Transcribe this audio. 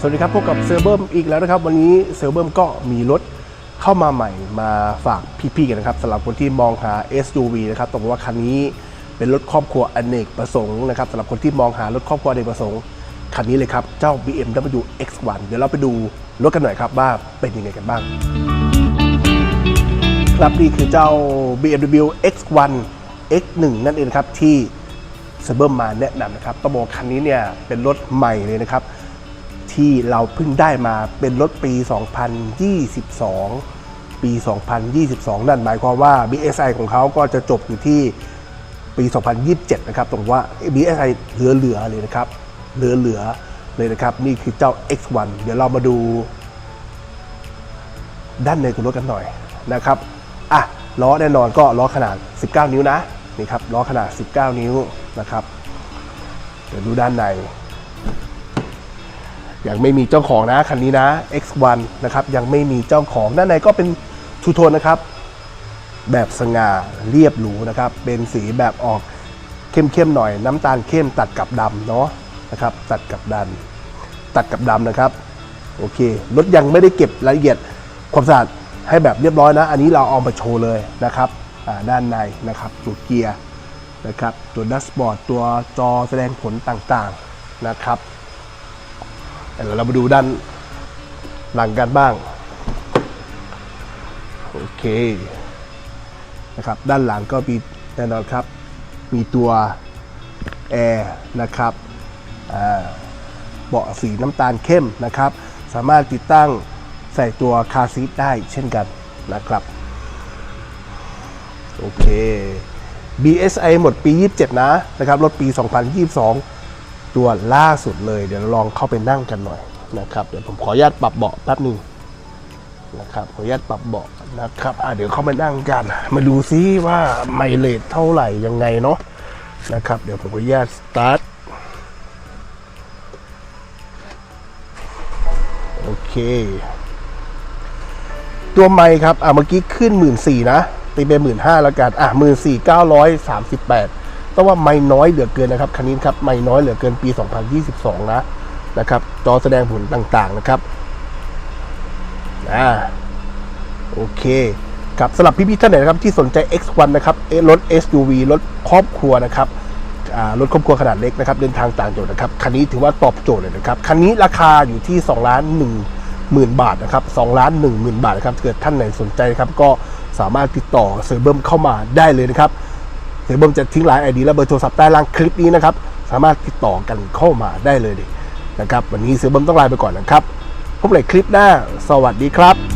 สวัสดีครับพบกับเซอร์เบิร์มอีกแล้วนะครับ วันนี้เซอร์เบิร์มก็มีรถเข้ามาใหม่มาฝากพี่ๆกันนะครับสำหรับคนที่มองหา SUV นะครับต้องบอกว่าคันนี้เป็นรถครอบครัวอเนกประสงค์นะครับสำหรับคนที่มองหารถครอบครัวอเนกประสงค์คันนี้เลยครับ เจ้า BMW X1 เดี๋ยวเราไปดูรถกันหน่อยครับว่าเป็นยังไงกันบ้าง ครับนี่คือเจ้า BMW X1 X1 นั่นเองครับที่เซอร์เบิร์มมาแนะนำนะครับต้องบอกว่าคันนี้เนี่ยเป็นรถใหม่เลยนะครับ ที่เราเพิ่งได้มาเป็นรถปี 2022 ปี 2022 นั่นหมายความว่า BSI ของเขาก็จะจบอยู่ที่ปี 2027 นะครับ ตรงว่า BSI เหลือๆเลยนะครับ เหลือๆเลยนะครับ นี่คือเจ้า X1 เดี๋ยวเรามาดูด้านในตัวรถกันหน่อยนะครับอะล้อแน่นอนก็ล้อขนาด 19 นิ้วนะนี่ครับล้อขนาด 19 นิ้วนะครับ เดี๋ยวดูด้านใน ยังไม่มีเจ้าของนะคันนี้นะ X1 นะครับยังไม่มีเจ้าของด้านในก็เป็นทูโทนนะครับ แบบสง่าเรียบหรูนะครับ เป็นสีแบบออกเข้มๆหน่อย น้ำตาลเข้มตัดกับดำเนาะนะครับ ตัดกับดัน ตัดกับดำนะครับ โอเครถยังไม่ได้เก็บรายละเอียดความสะอาดให้แบบเรียบร้อยนะ อันนี้เราเอามาโชว์เลยนะครับด้านในนะครับตัวเกียร์นะครับตัวดัสบอร์ดตัวจอแสดงผลต่างๆนะครับ เดี๋ยวเรามาดูด้านหลังกันบ้าง โอเคนะครับ ด้านหลังก็มีแน่นอนครับ มีตัวแอร์นะครับเบาะสีน้ำตาลเข้มนะครับ สามารถติดตั้งใส่ตัวคาซีทได้เช่นกันนะครับ โอเค BSI หมดปี 27 นะนะครับ รถปี 2022 ตัวล่าสุดเลย เดี๋ยวเราลองเข้าไปนั่งกันหน่อยนะครับ เดี๋ยวผมขออนุญาตปรับเบาะแป๊บนึงนะครับขออนุญาตปรับเบาะนะครับอะเดี๋ยวเข้ามานั่งกัน มาดูซิว่าไมเลทเท่าไหร่ยังไงเนาะนะครับ เดี๋ยวผมขออนุญาตสตาร์ทโอเค ตัวไมค์ครับอะเมื่อกี้ขึ้นหมื่นสี่นะตีเป็นหมื่นห้าแล้วกันอะหมื่นสี่เก้าร้อยสามสิบแปด แต่ว่าไม่น้อยเหลือเกินนะครับคันนี้ครับไม่น้อยเหลือเกินปี 2022 นะนะครับ จอแสดงผลต่างๆนะครับอ่าโอเคครับสำหรับพี่ๆท่านไหนนะครับที่สนใจ X1 นะครับเอ๊ะรถ SUV รถครอบครัวนะครับรถครอบครัวขนาดเล็กนะครับเดินทางต่างจังหวัดนะครับคันนี้ถือว่าตอบโจทย์เลยนะครับคันนี้ราคาอยู่ที่2ล้าน1หมื่นบาทนะครับ2ล้าน1หมื่นบาทนะครับเกิดท่านไหนสนใจครับก็สามารถติดต่อเซอร์เบิร์มเข้ามาได้เลยนะครับ เซอร์เบิ้มจะทิ้งไลน์ไอดีและเบอร์โทรศัพท์ใต้ล่างคลิปนี้นะครับ สามารถติดต่อกันเข้ามาได้เลยนะครับ วันนี้เซอร์เบิ้มต้องลาไปก่อนนะครับ พบกันใหม่คลิปหน้า สวัสดีครับ